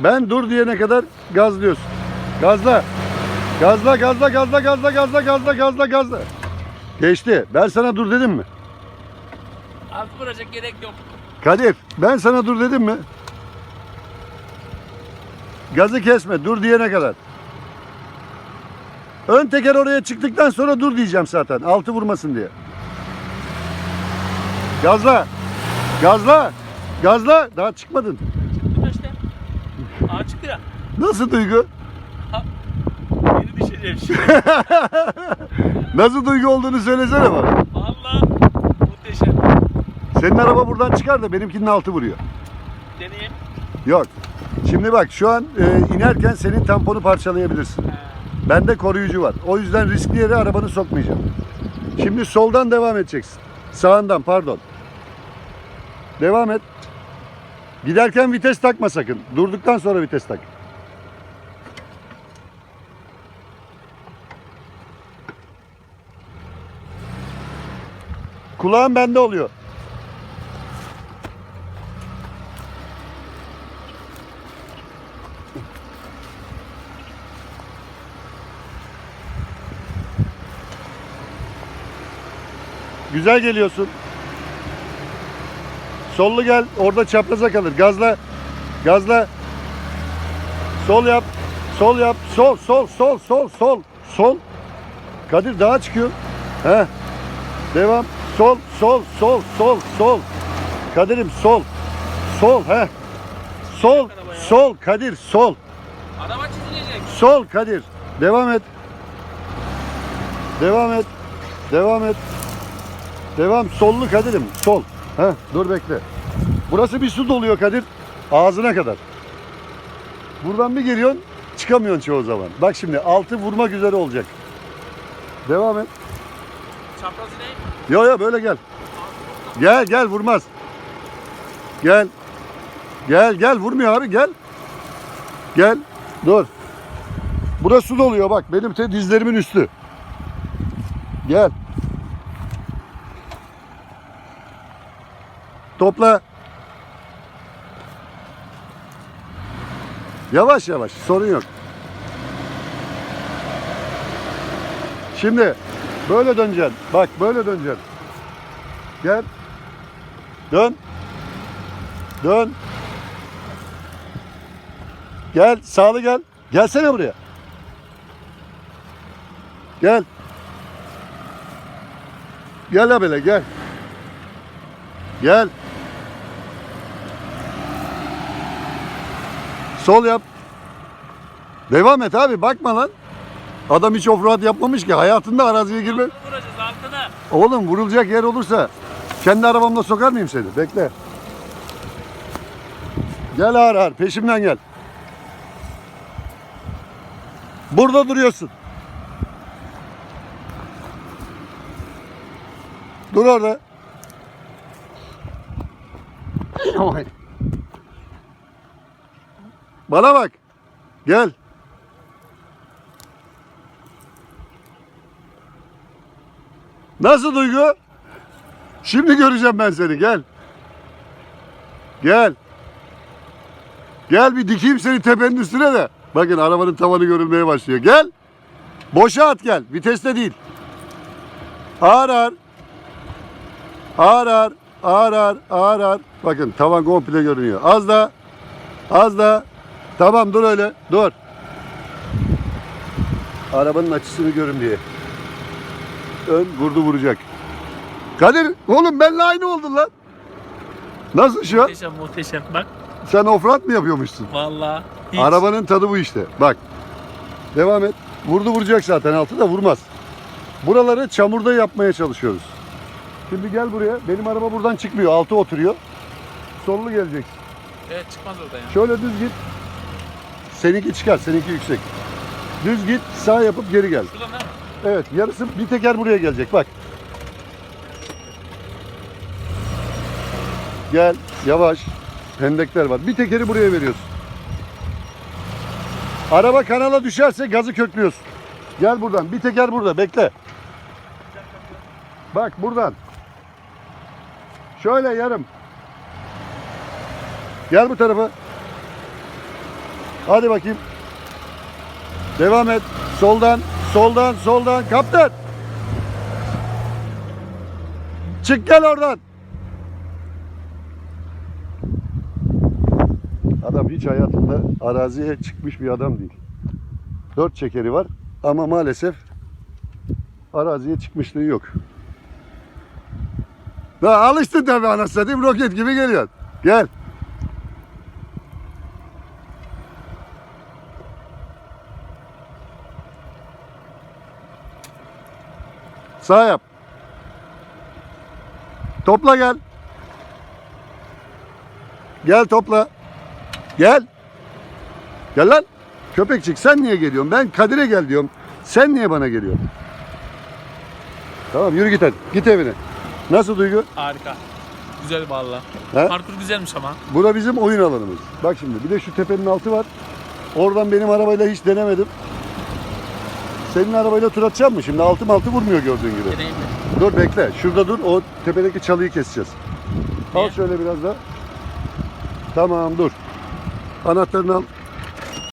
Ben dur diyene kadar gazlıyorsun. Gazla. Gazla, gazla, gazla, gazla, gazla, gazla, gazla, gazla. Geçti. Ben sana dur dedim mi? Az vuracak gerek yok. Kadir, ben sana dur dedim mi? Gazı kesme, dur diyene kadar. Ön teker oraya çıktıktan sonra dur diyeceğim zaten. Altı vurmasın diye. Gazla. Gazla. Gazla. Daha çıkmadın. Aa çıktı ya. Nasıl duygu? Yeni düşeceğim şimdi. Nasıl duygu olduğunu söylesene bana. Valla muhteşem. Senin araba buradan çıkar da benimkinin altı vuruyor. Deneyim. Yok. Şimdi bak şu an e, inerken senin tamponu parçalayabilirsin. Ha. Bende koruyucu var. O yüzden riskli yere arabanı sokmayacağım. Şimdi soldan devam edeceksin. Sağından pardon. Devam et. Giderken vites takma sakın. Durduktan sonra vites tak. Kulağın bende oluyor. Güzel geliyorsun. Sollu gel. Orada çapraza kalır. Gazla. Gazla. Sol yap. Sol yap. Sol, sol, sol, sol, sol. Sol. Kadir daha çıkıyor. He. Devam. Sol, sol, sol, sol, sol. Kadir'im sol. Sol, he. Sol, sol Kadir, sol. Araba çizilecek. Sol Kadir. Devam et. Devam et. Devam et. Devam. Sollu Kadir'im. Sol. Heh, dur bekle. Burası bir su doluyor Kadir. Ağzına kadar. Buradan bir geliyorsun çıkamıyorsun çoğu zaman. Bak şimdi altı vurmak üzere olacak. Devam et. Çapraz ne? Yo yo böyle gel. Gel gel vurmaz. Gel. Gel gel vurmuyor abi gel. Gel. Dur. Burası su doluyor bak benim te dizlerimin üstü. Gel. Topla. Yavaş yavaş sorun yok. Şimdi böyle döneceksin. Bak böyle döneceksin. Gel. Dön. Dön. Gel sağlı gel. Gelsene buraya. Gel. Gel abele gel. Gel. Sol yap. Devam et abi bakma lan. Adam hiç offroad yapmamış ki. Hayatında araziye girme. Vuracağız. Oğlum vurulacak yer olursa kendi arabamla sokar mıyım seni? Bekle. Gel ağır ağır peşimden gel. Burada duruyorsun. Dur orada. Oy. Bana bak. Gel. Nasıl duygu? Şimdi göreceğim ben seni. Gel. Gel. Gel bir dikeyim seni tepenin üstüne de. Bakın arabanın tavanı görülmeye başlıyor. Gel. Boşa at gel. Viteste değil. Ağır ağır. Ağır ağır. Ağır ağır. Ağır ağır. Bakın tavan komple görünüyor. Az da. Az da. Tamam dur öyle. Dur. Arabanın açısını görün diye. Ön vurdu vuracak. Kadir oğlum benimle aynı oldun lan. Nasıl şu an? Muhteşem muhteşem. Bak Sen offroad mı yapıyormuşsun? valla. Hiç. Arabanın tadı bu işte. Bak. Devam et. Vurdu vuracak zaten altı da vurmaz. Buraları çamurda yapmaya çalışıyoruz. Şimdi gel buraya. Benim araba buradan çıkmıyor. Altı oturuyor. Sollu geleceksin. Evet çıkmaz orada ya. Şöyle düz git. Seninki çıkar. Seninki yüksek. Düz git. Sağ yapıp geri gel. Evet. Yarısı bir teker buraya gelecek. Bak. Gel. Yavaş. Hendekler var. Bir tekeri buraya veriyorsun. Araba kanala düşerse gazı köklüyorsun. Gel buradan. Bir teker burada. Bekle. Bak buradan. Şöyle yarım. Gel bu tarafa. Hadi bakayım. Devam et. Soldan, soldan, soldan. Kaptan. Çık gel oradan. Adam hiç hayatında araziye çıkmış bir adam değil. Dört çekeri var ama maalesef araziye çıkmışlığı yok. Daha alıştın tabii anasını satayım roket gibi geliyor. Gel. Sağ yap. Topla gel. Gel topla. Gel. Gel lan. Köpekçik sen niye geliyorsun? Ben Kadir'e gel diyorum. Sen niye bana geliyorsun? Tamam yürü git hadi. Git evine. Nasıl duygu? Harika. Güzel valla. He? Parkur güzelmiş ama. Bura bizim oyun alanımız. Bak şimdi bir de şu tepenin altı var. Oradan benim arabayla hiç denemedim. Senin arabayla tur atacağım mı? Şimdi altım altı vurmuyor gördüğün gibi. Deneyimli. Dur bekle. Şurada dur. O tepedeki çalıyı keseceğiz. Al Niye? şöyle biraz da. Tamam dur. Anahtarını al.